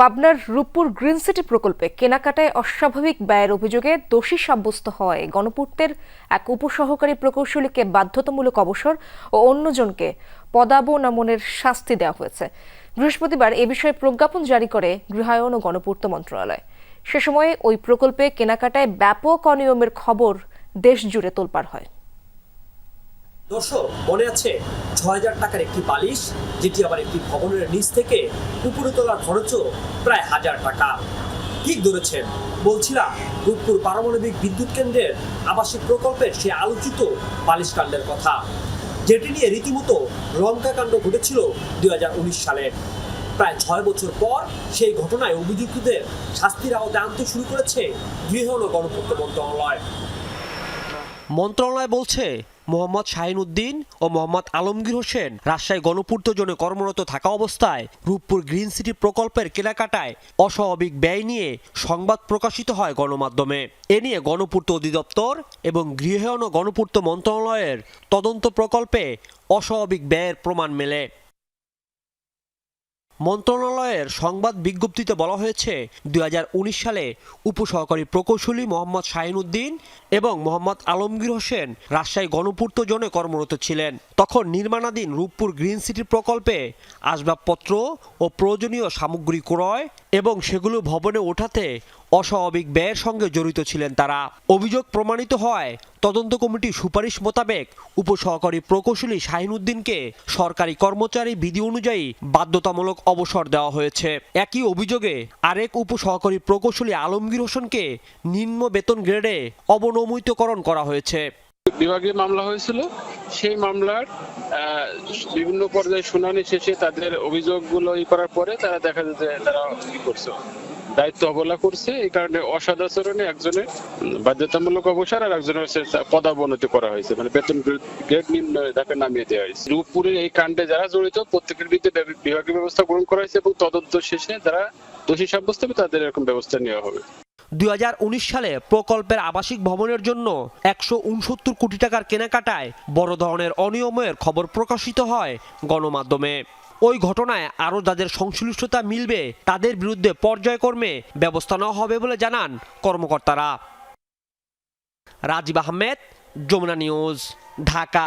পাবনার Rooppur green city প্রকল্পে কেনাকাটায় অস্বাভাবিক ব্যয়ের অভিযোগে দোষী সাব্যস্ত হওয়ায় গণপূর্তের এক উপসহকারী প্রকৌশলীকে বাধ্যতামূলক অবসর ও অন্যজনকে পদাবনমনের শাস্তি দেওয়া হয়েছে। বৃহস্পতিবার এ বিষয়ে প্রজ্ঞাপন জারি করে গৃহায়ন ও গণপূর্ত মন্ত্রণালয়। সে সময়ে ওই প্রকল্পে কেনাকাটায় ব্যাপক অনিয়মের খবর দেশ জুড়ে তোলপাড় হয়। দর্শক, মনে আছে ছয় হাজার টাকার একটি বালিশ, যেটি আবার একটি ভবনের নিচ থেকে উপরে তোলার খরচও প্রায় হাজার টাকা। ঠিক ধরেছেন, বলছিলাম, রূপপুর পারমাণবিক বিদ্যুৎ কেন্দ্রের আবাসিক প্রকল্পের সে আলোচিত বালিশ কাণ্ডের কথা, যেটি নিয়ে রীতিমতো লঙ্কা কাণ্ড ঘটেছিল দুই হাজার উনিশ সালে। প্রায় ছয় বছর পর সেই ঘটনায় অভিযুক্তদের শাস্তির আওতায় আনতে শুরু করেছে গৃহ গণপূর্ত মন্ত্রণালয়। মন্ত্রণালয় বলছে মোহাম্মদ শাহিন উদ্দিন ও মোহাম্মদ আলমগীর হোসেন রাজশাহী গণপূর্ত জোনে কর্মরত থাকা অবস্থায় রূপপুর গ্রিন সিটি প্রকল্পের কেনাকাটায় অস্বাভাবিক ব্যয় নিয়ে সংবাদ প্রকাশিত হয় গণমাধ্যমে। এ নিয়ে গণপূর্ত অধিদপ্তর এবং গৃহায়ন ও গণপূর্ত মন্ত্রণালয়ের তদন্ত প্রকল্পে অস্বাভাবিক ব্যয়ের প্রমাণ মেলে। মন্ত্রণালয়ের সংবাদ বিজ্ঞপ্তিতে বলা হয়েছে দু হাজার উনিশ সালে উপসহকারী প্রকৌশলী মোহাম্মদ শাহিনুদ্দিন এবং মোহাম্মদ আলমগীর হোসেন রাজশাহী গণপূর্ত জোনে কর্মরত ছিলেন। তখন নির্মাণাধীন রূপপুর গ্রিন সিটি প্রকল্পে আসবাবপত্র ও প্রয়োজনীয় সামগ্রী ক্রয় এবং সেগুলো ভবনে ওঠাতে অস্বাভাবিক ব্যয়ের সঙ্গে জড়িত ছিলেন তারা। অভিযোগ প্রমাণিত হয় তদন্ত কমিটির সুপারিশ মোতাবেক উপসহকারী প্রকৌশলী শাহিন উদ্দিনকে সরকারি কর্মচারী বিধি অনুযায়ী বাধ্যতামূলক অবসর দেওয়া হয়েছে। একই অভিযোগে আরেক উপসহকারী প্রকৌশলী আলমগীর হোসেনকে নিম্ন বেতন গ্রেডে অবনমিতকরণ করা হয়েছে। বিভাগে মামলা হয়েছিল। সেই মামলার বিভিন্ন পর্যায়ে শুনানি শেষে তাদের অভিযোগগুলো ই করার পরে তারা দেখা যাচ্ছে তারা কি করছে। দায়িত্ব অবহেলা করছে, এই কারণে অসদাচরণে একজনের বাধ্যতামূলক অবসর আর একজনের পদাবনতি করা হয়েছে মানে বেতন গ্রেড নিম্ন তাকে নামিয়ে দেওয়া হয়েছে। এই কাণ্ডে যারা জড়িত, প্রত্যেকের বিরুদ্ধে বিভাগীয় ব্যবস্থা গ্রহণ করা হয়েছে এবং তদন্ত শেষে যারা দোষী সাব্যস্ত হবে তাদের এরকম ব্যবস্থা নেওয়া হবে। দুই হাজার উনিশ সালে প্রকল্পের আবাসিক ভবনের জন্য একশো উনসত্তর কোটি টাকার কেনাকাটায় বড় ধরনের অনিয়মের খবর প্রকাশিত হয় গণমাধ্যমে। ওই ঘটনায় আরও যাদের সংশ্লিষ্টতা মিলবে, তাদের বিরুদ্ধে পর্যায়ক্রমে ব্যবস্থা নেওয়া হবে বলে জানান কর্মকর্তারা। রাজীব আহমেদ, যমুনা নিউজ, ঢাকা।